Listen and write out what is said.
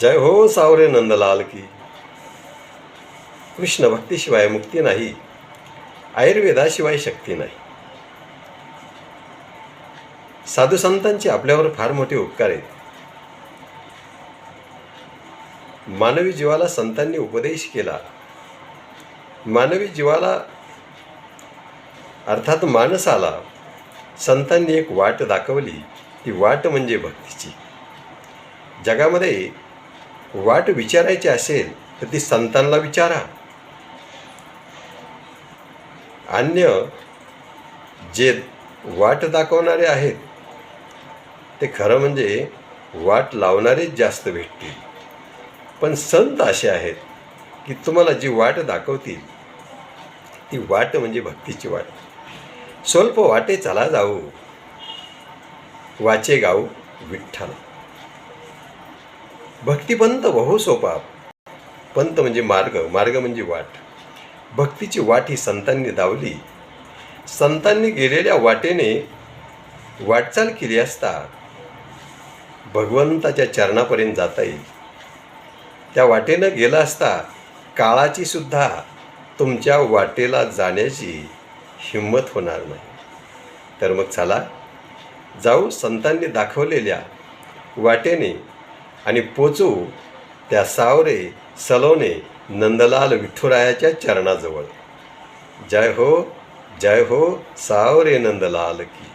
जय हो सावरे नंदलाल की। कृष्ण भक्तीशिवाय मुक्ती नाही आयुर्वेदाशिवाय शक्ती नाही। साधू संतांचे आपल्यावर फार मोठे उपकार आहेत। मानवी जीवाला संतांनी उपदेश केला। मानवी जीवाला अर्थात माणसाला संतांनी एक वाट दाखवली ती वाट म्हणजे भक्तीची। जगामध्ये वाट विचारायची असेल तर ती संतांना विचारा. अन्य जे वाट दाखवणारे आहेत ते खरं म्हणजे वाट लावणारेच जास्त भेटतील. पण संत असे आहेत की तुम्हाला जी वाट दाखवतील ती वाट म्हणजे भक्तीची वाट. स्वल्प वाटे चला जाऊ वाचे गाऊ विठ्ठल. भक्तिपंत बहु सोपा. पंत म्हणजे मार्ग मार्ग म्हणजे वाट. भक्तीची वाट ही संतांनी दावली. संतांनी गेलेल्या वाटेने वाटचाल केली असता भगवंताच्या चरणापर्यंत जाता येईल. त्या वाटेनं गेला असता काळाची सुद्धा तुमच्या वाटेला जाण्याची हिंमत होणार नाही. तर मग चला जाऊ संतांनी दाखवलेल्या वाटेने आणि पोचू त्या सावरे सलोने नंदलाल विठुरायाच्या चरणाजवळ. जय हो जय हो सावरे नंदलाल की.